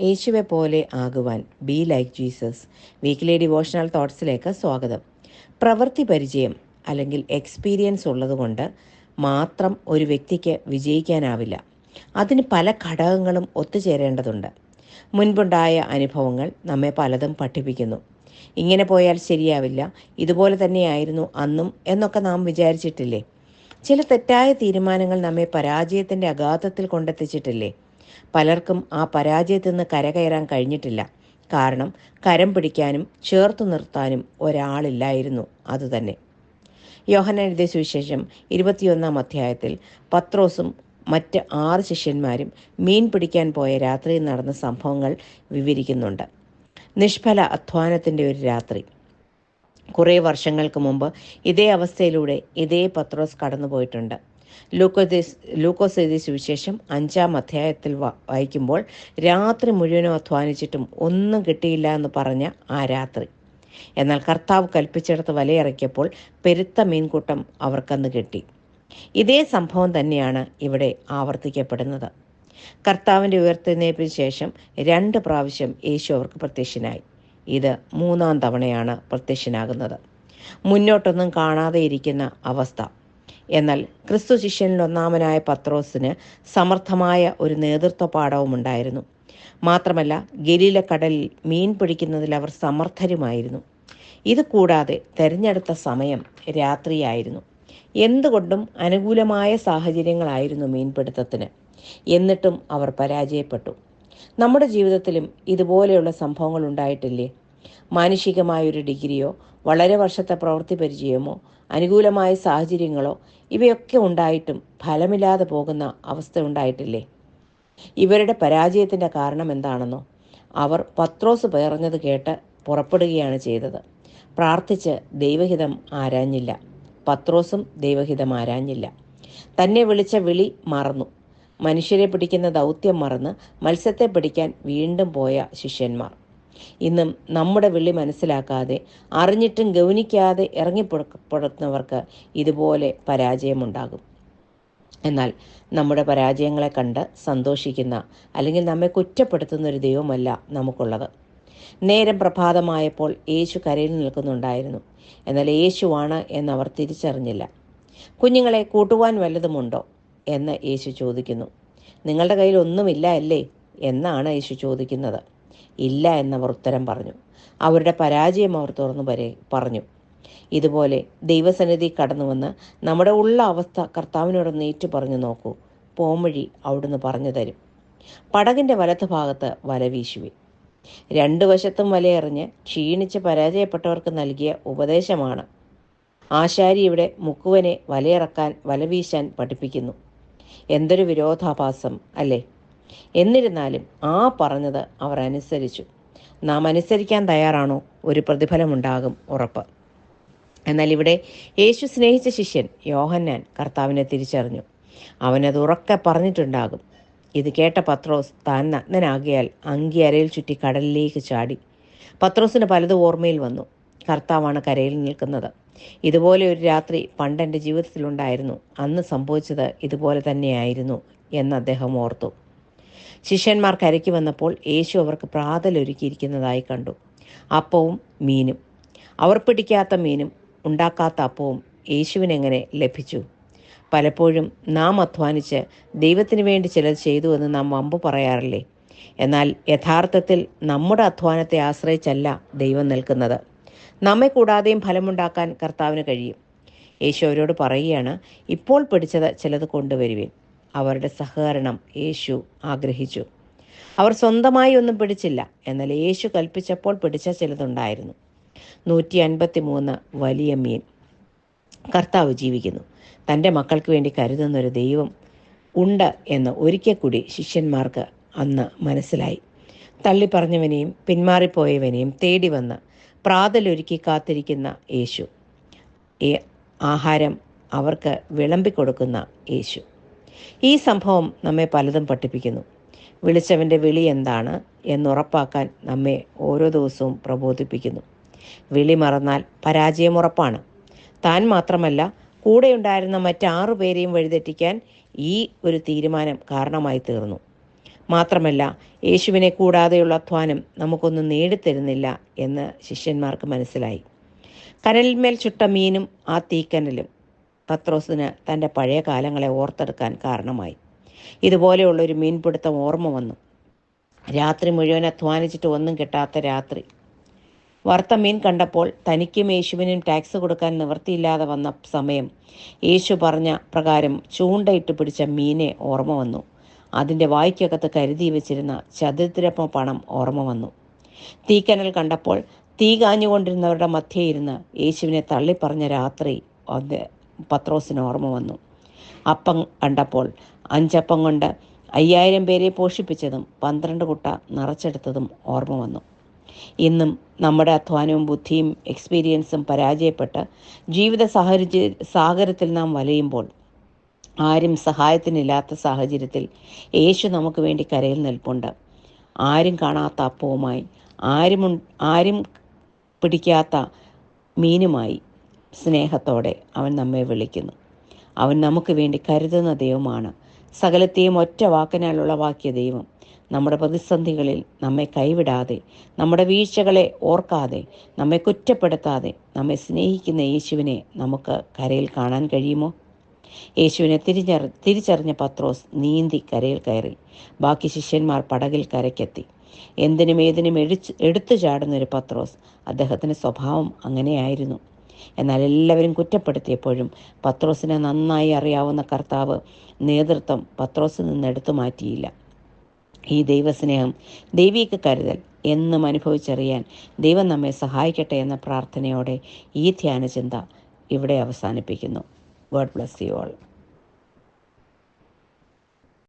യേശുവെ പോലെ ആകുവാൻ be like Jesus weekly devotional തോട്ട്സിലേക്ക് സ്വാഗതം. പ്രവൃത്തി പരിചയം അല്ലെങ്കിൽ എക്സ്പീരിയൻസ് ഉള്ളതുകൊണ്ട് മാത്രം ഒരു വ്യക്തിക്ക് വിജയിക്കാനാവില്ല. അതിന് പല ഘടകങ്ങളും ഒത്തുചേരേണ്ടതുണ്ട്. മുൻപുണ്ടായ അനുഭവങ്ങൾ നമ്മെ പലതും പഠിപ്പിക്കുന്നു. ഇങ്ങനെ പോയാൽ ശരിയാവില്ല. ഇതുപോലെ തന്നെയായിരുന്നു അന്നും എന്നൊക്കെ നാം വിചാരിച്ചിട്ടില്ലേ? ചില തെറ്റായ തീരുമാനങ്ങൾ നമ്മെ പരാജയത്തിന്റെ അഗാധത്തിൽ കൊണ്ടെത്തിച്ചിട്ടില്ലേ? പലർക്കും ആ പരാജയത്തിൽ നിന്ന് കരകയറാൻ കഴിഞ്ഞിട്ടില്ല. കാരണം കരം പിടിക്കാനും ചേർത്തു നിർത്താനും ഒരാളില്ലായിരുന്നു. അതുതന്നെ യോഹന എഴുതിയ സുവിശേഷം ഇരുപത്തിയൊന്നാം അധ്യായത്തിൽ പത്രോസും മറ്റ് ആറ് ശിഷ്യന്മാരും മീൻ പിടിക്കാൻ പോയ രാത്രിയിൽ നടന്ന സംഭവങ്ങൾ വിവരിക്കുന്നുണ്ട്. നിഷ്ഫല അധ്വാനത്തിന്റെ ഒരു രാത്രി. കുറേ വർഷങ്ങൾക്ക് മുമ്പ് ഇതേ അവസ്ഥയിലൂടെ ഇതേ പത്രോസ് കടന്നുപോയിട്ടുണ്ട്. ലൂക്കോസ് ലൂക്കോസ് എഴുതിയ സുവിശേഷം അഞ്ചാം അധ്യായത്തിൽ വായിക്കുമ്പോൾ രാത്രി മുഴുവനും അധ്വാനിച്ചിട്ടും ഒന്നും കിട്ടിയില്ല എന്ന് പറഞ്ഞ ആ രാത്രി. എന്നാൽ കർത്താവ് കൽപ്പിച്ചിടത്ത് വലയിറക്കിയപ്പോൾ പെരുത്ത മീൻകൂട്ടം അവർക്കന്ന് കിട്ടി. ഇതേ സംഭവം തന്നെയാണ് ഇവിടെ ആവർത്തിക്കപ്പെടുന്നത്. കർത്താവിന്റെ ഉയർത്തെഴുന്നേൽപ്പിന് ശേഷം രണ്ട് പ്രാവശ്യം യേശു അവർക്ക് പ്രത്യക്ഷനായി. ഇത് മൂന്നാം തവണയാണ് പ്രത്യക്ഷനാകുന്നത്. മുന്നോട്ടൊന്നും കാണാതെ ഇരിക്കുന്ന അവസ്ഥ. എന്നാൽ ക്രിസ്തു ശിഷ്യനിൽ ഒന്നാമനായ പത്രോസിന് സമർത്ഥമായ ഒരു നേതൃത്വ പാഠവും ഉണ്ടായിരുന്നു. മാത്രമല്ല ഗലീല കടലിൽ മീൻ പിടിക്കുന്നതിൽ അവർ സമർത്ഥരുമായിരുന്നു. ഇത് കൂടാതെ തെരഞ്ഞെടുത്ത സമയം രാത്രിയായിരുന്നു. എന്തുകൊണ്ടും അനുകൂലമായ സാഹചര്യങ്ങളായിരുന്നു മീൻപിടുത്തത്തിന്. എന്നിട്ടും അവർ പരാജയപ്പെട്ടു. നമ്മുടെ ജീവിതത്തിലും ഇതുപോലെയുള്ള സംഭവങ്ങൾ ഉണ്ടായിട്ടില്ലേ? മാനുഷികമായൊരു ഡിഗ്രിയോ വളരെ വർഷത്തെ പ്രവൃത്തി പരിചയമോ അനുകൂലമായ സാഹചര്യങ്ങളോ ഇവയൊക്കെ ഉണ്ടായിട്ടും ഫലമില്ലാതെ പോകുന്ന അവസ്ഥ ഉണ്ടായിട്ടില്ലേ? ഇവരുടെ പരാജയത്തിന്റെ കാരണം എന്താണെന്നോ അവർ പത്രോസ് പേറഞ്ഞത് കേട്ട് പുറപ്പെടുകയാണ് ചെയ്തത്. പ്രാർത്ഥിച്ച് ദൈവഹിതം ആരാഞ്ഞില്ല. പത്രോസും ദൈവഹിതം ആരാഞ്ഞില്ല. തന്നെ വിളിച്ച വിളി മറന്നു. മനുഷ്യരെ പിടിക്കുന്ന ദൗത്യം മറന്ന് മത്സ്യത്തെ പിടിക്കാൻ വീണ്ടും പോയ ശിഷ്യന്മാർ. ഇന്നും നമ്മുടെ വിളി മനസ്സിലാക്കാതെ അറിഞ്ഞിട്ടും ഗൗനിക്കാതെ ഇറങ്ങിപ്പുറപ്പെടുന്നവർക്ക് ഇതുപോലെ പരാജയമുണ്ടാകും. എന്നാൽ നമ്മുടെ പരാജയങ്ങളെ കണ്ട് സന്തോഷിക്കുന്ന അല്ലെങ്കിൽ നമ്മെ കുറ്റപ്പെടുത്തുന്ന ഒരു ദൈവമല്ല നമുക്കുള്ളത്. നേരം പ്രഭാതമായപ്പോൾ യേശു കരയിൽ നിൽക്കുന്നുണ്ടായിരുന്നു. എന്നാൽ യേശുവാണ് എന്നവർ തിരിച്ചറിഞ്ഞില്ല. കുഞ്ഞുങ്ങളെ കൂട്ടുവാൻ വല്ലതുമുണ്ടോ എന്ന് യേശു ചോദിക്കുന്നു. നിങ്ങളുടെ കയ്യിൽ ഒന്നുമില്ല അല്ലേ? എന്നാണ് യേശു ചോദിക്കുന്നത്. ഇല്ല എന്നവർ ഉത്തരം പറഞ്ഞു. അവരുടെ പരാജയം അവർ തുറന്നു പറഞ്ഞു. ഇതുപോലെ ദൈവസന്നിധി കടന്നു വന്ന് നമ്മുടെ ഉള്ള അവസ്ഥ കർത്താവിനോട് നീറ്റു പറഞ്ഞു നോക്കൂ. പോംവഴി അവിടുന്ന് പറഞ്ഞു തരും. പടകിന്റെ വലത്ത് ഭാഗത്ത് വല രണ്ടു വശത്തും വലയെറിഞ്ഞ് ക്ഷീണിച്ച് പരാജയപ്പെട്ടവർക്ക് നൽകിയ ഉപദേശമാണ്. ആശാരി ഇവിടെ മുക്കുവനെ വലയിറക്കാൻ വലവീശാൻ പഠിപ്പിക്കുന്നു. എന്തൊരു വിരോധാഭാസം അല്ലേ? എന്നിരുന്നാലും ആ പറഞ്ഞത് അവർ അനുസരിച്ചു. നാം അനുസരിക്കാൻ തയ്യാറാണോ? ഒരു പ്രതിഫലമുണ്ടാകും ഉറപ്പ്. എന്നാൽ ഇവിടെ യേശു സ്നേഹിച്ച ശിഷ്യൻ യോഹന്നാൻ കർത്താവിനെ തിരിച്ചറിഞ്ഞു. അവനത് ഉറക്കെ പറഞ്ഞിട്ടുണ്ടാകും. ഇത് കേട്ട പത്രോസ് താൻ നഗ്നനാകിയാൽ അങ്കി അരയിൽ ചുറ്റി കടലിലേക്ക് ചാടി. പത്രോസിന് പലതും ഓർമ്മയിൽ വന്നു. കർത്താവാണ് കരയിൽ നിൽക്കുന്നത്. ഇതുപോലെ ഒരു രാത്രി പണ്ട് എന്റെ ജീവിതത്തിലുണ്ടായിരുന്നു. അന്ന് സംഭവിച്ചത് ഇതുപോലെ തന്നെയായിരുന്നു എന്ന് അദ്ദേഹം ഓർത്തു. ശിഷ്യന്മാർ കരയ്ക്ക് വന്നപ്പോൾ യേശു അവർക്ക് പ്രാതലൊരുക്കിയിരിക്കുന്നതായി കണ്ടു. അപ്പവും മീനും. അവർ പിടിക്കാത്ത മീനും ഉണ്ടാക്കാത്ത അപ്പവും യേശുവിനെങ്ങനെ ലഭിച്ചു? പലപ്പോഴും നാം അധ്വാനിച്ച് ദൈവത്തിന് വേണ്ടി ചിലത് ചെയ്തു എന്ന് നാം വമ്പ് പറയാറില്ലേ? എന്നാൽ യഥാർത്ഥത്തിൽ നമ്മുടെ അധ്വാനത്തെ ആശ്രയിച്ചല്ല ദൈവം നിൽക്കുന്നത് നമ്മെ കൂടാതെയും ഫലമുണ്ടാക്കാൻ കർത്താവിന് കഴിയും. യേശു അവരോട് പറയുകയാണ് ഇപ്പോൾ പിടിച്ചത് ചിലത് കൊണ്ടുവരുവിൻ. അവരുടെ സഹകരണം യേശു ആഗ്രഹിച്ചു. അവർ സ്വന്തമായി ഒന്നും പിടിച്ചില്ല. എന്നാൽ യേശു കൽപ്പിച്ചപ്പോൾ പിടിച്ച ചിലതുണ്ടായിരുന്നു. നൂറ്റി അൻപത്തി മൂന്ന് വലിയ മീൻ. കർത്താവ് ജീവിക്കുന്നു. തന്റെ മക്കൾക്ക് വേണ്ടി കരുതുന്ന ഒരു ദൈവം ഉണ്ട് എന്ന് ഒരിക്കൽ കൂടി ശിഷ്യന്മാർക്ക് അന്ന് മനസ്സിലായി. തള്ളിപ്പറഞ്ഞവനെയും പിന്മാറിപ്പോയവനെയും തേടി വന്ന് പ്രാതലൊരുക്കി കാത്തിരിക്കുന്ന യേശു. ആഹാരം അവർക്ക് വിളമ്പിക്കൊടുക്കുന്ന യേശു. ഈ സംഭവം നമ്മെ പലതും പഠിപ്പിക്കുന്നു. വിളിച്ചവന്റെ വിളി എന്താണ് എന്നുറപ്പാക്കാൻ നമ്മെ ഓരോ ദിവസവും പ്രബോധിപ്പിക്കുന്നു. വിളി മറന്നാൽ പരാജയം ഉറപ്പാണ്. താൻ മാത്രമല്ല കൂടെയുണ്ടായിരുന്ന മറ്റാറു പേരെയും വഴിതെറ്റിക്കാൻ ഈ ഒരു തീരുമാനം കാരണമായി തീർന്നു. മാത്രമല്ല യേശുവിനെ കൂടാതെയുള്ള അധ്വാനം നമുക്കൊന്നും നേടിത്തരുന്നില്ല എന്ന് ശിഷ്യന്മാർക്ക് മനസ്സിലായി. കനലിന്മേൽ ചുട്ട മീനും ആ തീക്കനലും. പത്രോസിന് തന്റെ പഴയ കാലങ്ങളെ ഓർത്തെടുക്കാൻ കാരണമായി. ഇതുപോലെയുള്ള ഒരു മീൻപിടുത്തം ഓർമ്മ വന്നു. രാത്രി മുഴുവൻ അധ്വാനിച്ചിട്ട് ഒന്നും കിട്ടാത്ത രാത്രി. വറുത്ത മീൻ കണ്ടപ്പോൾ തനിക്കും യേശുവിനും ടാക്സ് കൊടുക്കാൻ നിവൃത്തിയില്ലാതെ വന്ന സമയം യേശു പറഞ്ഞ പ്രകാരം ചൂണ്ടയിട്ട് പിടിച്ച മീനെ ഓർമ്മ വന്നു. അതിന്റെ വായ്ക്കകത്ത് കരുതി വെച്ചിരുന്ന ചതുരത്തിരപ്പ പണം ഓർമ്മ വന്നു. തീക്കനൽ കണ്ടപ്പോൾ തീ കാഞ്ഞുകൊണ്ടിരുന്നവരുടെ മധ്യേ ഇരുന്ന് യേശുവിനെ തള്ളിപ്പറഞ്ഞ രാത്രി പത്രോസിന് ഓർമ്മ വന്നു. അപ്പം കണ്ടപ്പോൾ അഞ്ചപ്പം കൊണ്ട് അയ്യായിരം പേരെ പോഷിപ്പിച്ചതും പന്ത്രണ്ട് കുട്ട നിറച്ചെടുത്തതും ഓർമ്മ വന്നു. ഇന്നും നമ്മുടെ അധ്വാനവും ബുദ്ധിയും എക്സ്പീരിയൻസും പരാജയപ്പെട്ട് ജീവിത സാഹചര്യ സാഗരത്തിൽ നാം വലയുമ്പോൾ ആരും സഹായത്തിനില്ലാത്ത സാഹചര്യത്തിൽ യേശു നമുക്ക് വേണ്ടി കരയിൽ നിൽപ്പുണ്ട്. ആരും കാണാത്ത അപ്പവുമായി ആരും ആരും പിടിക്കാത്ത മീനുമായി സ്നേഹത്തോടെ അവൻ നമ്മെ വിളിക്കുന്നു. അവൻ നമുക്ക് വേണ്ടി കരുതുന്ന ദൈവമാണ്. സകലത്തെയും ഒറ്റ വാക്കിനാൽ ഉളവാക്കിയ ദൈവം. നമ്മുടെ പ്രതിസന്ധികളിൽ നമ്മെ കൈവിടാതെ നമ്മുടെ വീഴ്ചകളെ ഓർക്കാതെ നമ്മെ കുറ്റപ്പെടുത്താതെ നമ്മെ സ്നേഹിക്കുന്ന യേശുവിനെ നമുക്ക് കരയിൽ കാണാൻ കഴിയുമോ? യേശുവിനെ തിരിച്ചറി തിരിച്ചറിഞ്ഞ പത്രോസ് നീന്തി കരയിൽ കയറി. ബാക്കി ശിഷ്യന്മാർ പടകിൽ കരയ്ക്കെത്തി. എന്തിനും ഏതിനും എടിച്ച് എടുത്തു ചാടുന്നൊരു പത്രോസ് അദ്ദേഹത്തിന്റെ സ്വഭാവം അങ്ങനെയായിരുന്നു. എന്നാൽ എല്ലാവരും കുറ്റപ്പെടുത്തിയപ്പോഴും പത്രോസിനെ നന്നായി അറിയാവുന്ന കർത്താവ് നേതൃത്വം പത്രോസിൽ നിന്ന് എടുത്തു മാറ്റിയില്ല. ഈ ദൈവസ്നേഹം ദൈവീക കരുതൽ എന്നും അനുഭവിച്ചറിയാൻ ദൈവം നമ്മെ സഹായിക്കട്ടെ എന്ന പ്രാർത്ഥനയോടെ ഈ ധ്യാനചിന്ത ഇവിടെ അവസാനിപ്പിക്കുന്നു. God bless you all